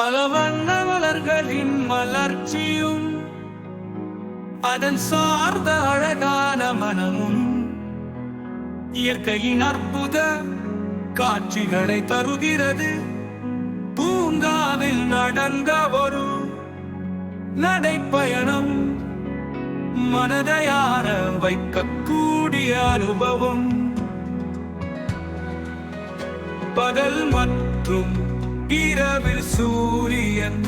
பல வண்ண மலர்களின் மலர்ச்சியும் அதன் சார்ந்த அழகான மனமும் இயற்கையின் அற்புத காட்சிகளை தருகிறது. பூங்காவில் நடந்த ஒரு நடைப்பயணம் மனதையார வைக்கக்கூடிய அனுபவம். பகல் மற்றும் இரவில் சூரியன்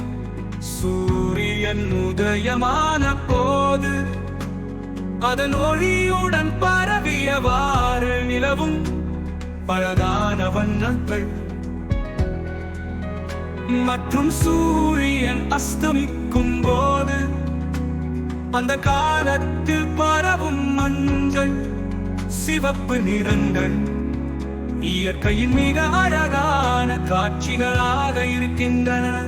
சூரியன் உதயமான போது அதன் ஒளியுடன் பரவியவாறு நிலவும் பலதான வண்ணங்கள். மற்றும் சூரியன் அஸ்தமிக்கும் போது அந்த காலத்தில் பரவும் மஞ்சள் சிவப்பு நிறங்கள். இயற்கையின் மிக அழகான காட்சிகளாக இருக்கின்றன.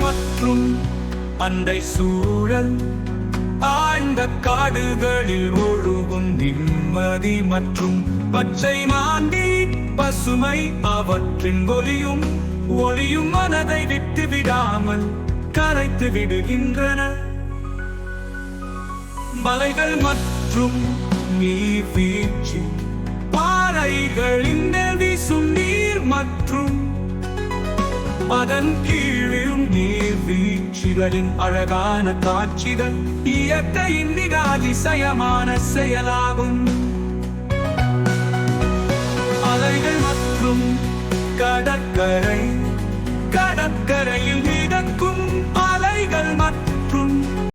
மற்றும் அண்டை சூழல் காடுகளில் ஒழுகும் நிம்மதி மற்றும் பச்சை மாண்டி பசுமை அவற்றின் ஒலியும் ஒளியும் மனதை விட்டு விடாமல் கரைத்து விடுகின்றன. மலைகள் மற்றும் நீர்வீழ்ச்சி பாறைகளின் அதன் கீழும் நீர் வீழ்ச்சிகளின் அழகான காட்சிகள் இயற்கையின் மிக அதிசயமான செயலாகும். அலைகள் மற்றும் கடற்கரை